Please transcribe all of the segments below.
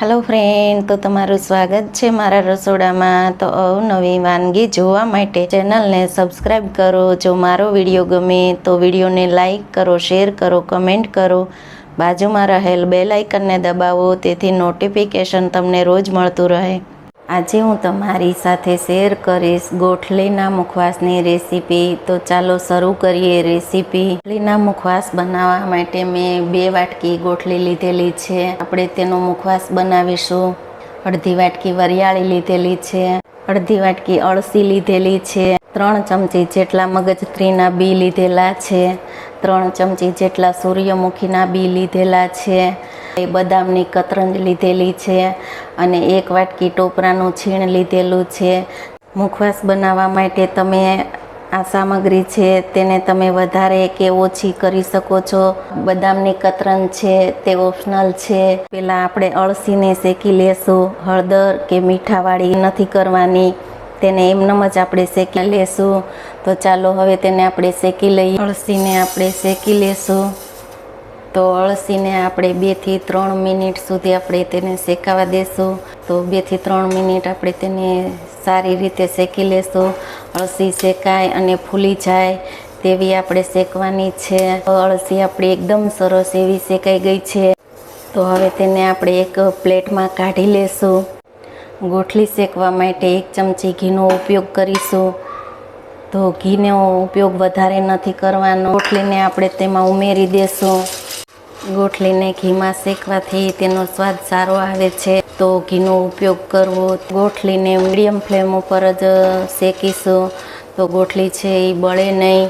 Hello friend તો તમારું સ્વાગત છે મારા રસોડામાં. તો અવનવી વાનગી જોવા માટે ચેનલને સબસ્ક્રાઈબ કરો. જો મારો વીડિયો ગમે, તો વિડીયોને લાઇક કરો, શેર કરો, કમેન્ટ કરો. બાજુમાં રહેલ બેલ આઇકનને દબાવો, તેથી નોટિફિકેશન તમને રોજ મળતું રહે. આજે હું તમારી સાથે શેર કરીશ ગોઠલીના મુખવાસની રેસીપી. તો ચાલો શરૂ કરીએ રેસીપી. ગોઠલીના મુખવાસ બનાવવા માટે મેં બે વાટકી ગોઠલી લીધેલી છે. આપણે તેનો મુખવાસ બનાવીશું. અડધી વાટકી વરિયાળી લીધેલી છે. અડધી વાટકી અળસી લીધેલી છે. ત્રણ ચમચી જેટલા મગજત્રીના બી લીધેલા છે. ત્રણ ચમચી જેટલા સૂર્યમુખીના બી લીધેલા છે. એ બદામની કતરંજ લીધેલી છે અને એક વાટકી ટોપરાનું છીણ લીધેલું છે. મુખવાસ બનાવવા માટે તમે આ સામગ્રી છે તેને તમે વધારે કે ઓછી કરી શકો છો. બદામની કતરન છે, તે ઓપ્શનલ છે. પહેલાં આપણે અળસીને શેકી લેશું, હળદર કે મીઠાવાળી નથી કરવાની, તેને એમનેમ જ આપણે શેકી લેશું. તો ચાલો હવે તેને આપણે શેકી લઈએ. અળસીને આપણે શેકી લેશું. તો અળસીને આપણે બેથી ત્રણ મિનિટ સુધી આપણે તેને શેકાવા દેશું. તો બેથી ત્રણ મિનિટ આપણે તેને સારી રીતે શેકી લેશું. અળસી શેકાય અને ફૂલી જાય તેવી આપણે શેકવાની છે. અળસી આપણી એકદમ સરસ એવી શેકાઈ ગઈ છે. તો હવે તેને આપણે એક પ્લેટમાં કાઢી લેશું. ગોઠલી શેકવા માટે એક ચમચી ઘીનો ઉપયોગ કરીશું. તો ઘીનો ઉપયોગ વધારે નથી કરવાનો. ગોઠલીને આપણે તેમાં ઉમેરી દેશું. ગોઠલીને ઘીમાં શેકવાથી તેનો સ્વાદ સારો આવે છે. તો ઘીનો ઉપયોગ કરવો, ગોઠલીને મીડિયમ ફ્લેમ ઉપર જ શેકીશું. તો ગોઠલી છે એ બળે નહીં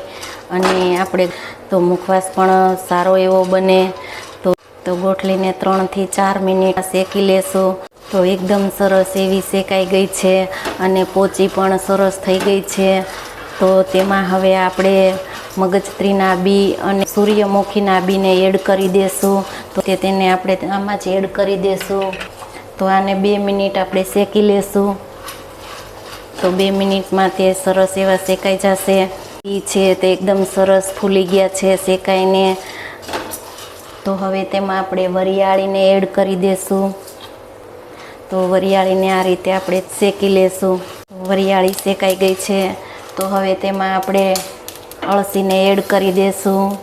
અને આપણે તો મુખવાસ પણ સારો એવો બને. તો તો ગોઠલીને ત્રણથી ચાર મિનિટ શેકી લેશું. તો એકદમ સરસ એવી શેકાઈ ગઈ છે અને પોચી પણ સરસ થઈ ગઈ છે. તો તેમાં હવે આપણે મગજત્રીના બી અને સૂર્યમુખીના બીને એડ કરી દેશું. તો તે તેને આપણે આમાં જ એડ કરી દેશું. તો આને બે મિનિટ આપણે શેકી લેશું. તો બે મિનિટમાં તે સરસ એવા શેકાઈ જશે. એ છે તે એકદમ સરસ ફૂલી ગયા છે શેકાઈને. તો હવે તેમાં આપણે વરિયાળીને એડ કરી દેશું. તો વરિયાળીને આ રીતે આપણે શેકી લેશું. વરિયાળી શેકાઈ ગઈ છે. તો હવે તેમાં આપણે અળસીને એડ કરી દેશું.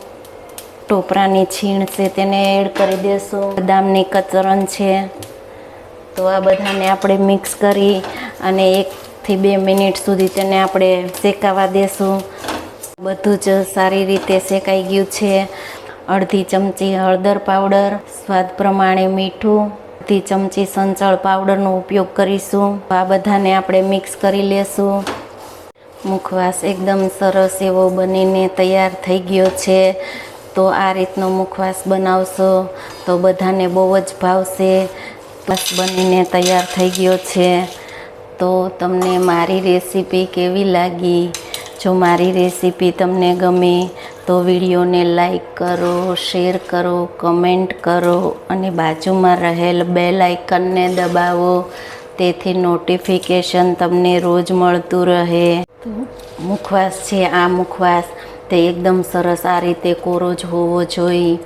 ટોપરાની છીણ છે તેને એડ કરી દેશું. બદામની કચરણ છે. તો આ બધાને આપણે મિક્સ કરી અને એકથી બે મિનિટ સુધી તેને આપણે શેકાવા દેશું. બધું જ સારી રીતે શેકાઈ ગયું છે. અડધી ચમચી હળદર પાવડર, સ્વાદ પ્રમાણે મીઠું, અડધી ચમચી સંચળ પાવડરનો ઉપયોગ કરીશું. આ બધાને આપણે મિક્સ કરી લેશું. મુખવાસ એકદમ સરસ એવો બનીને તૈયાર થઈ ગયો છે. તો આ રીતનો મુખવાસ બનાવશો તો બધાને બહુ જ ભાવશે. બસ બનીને તૈયાર થઈ ગયો છે. તો તમને મારી રેસીપી કેવી લાગી? જો મારી રેસીપી તમને ગમે તો વિડીયોને લાઈક કરો, શેર કરો, કમેન્ટ કરો અને બાજુમાં રહેલ બેલ આઇકનને દબાવો. તેથી નોટિફિકેશન તમને રોજ મળતું રહે. મુખવાસ છે આ મુખવાસ તે એકદમ સરસ આ રીતે કોરો જ હોવો જોઈએ.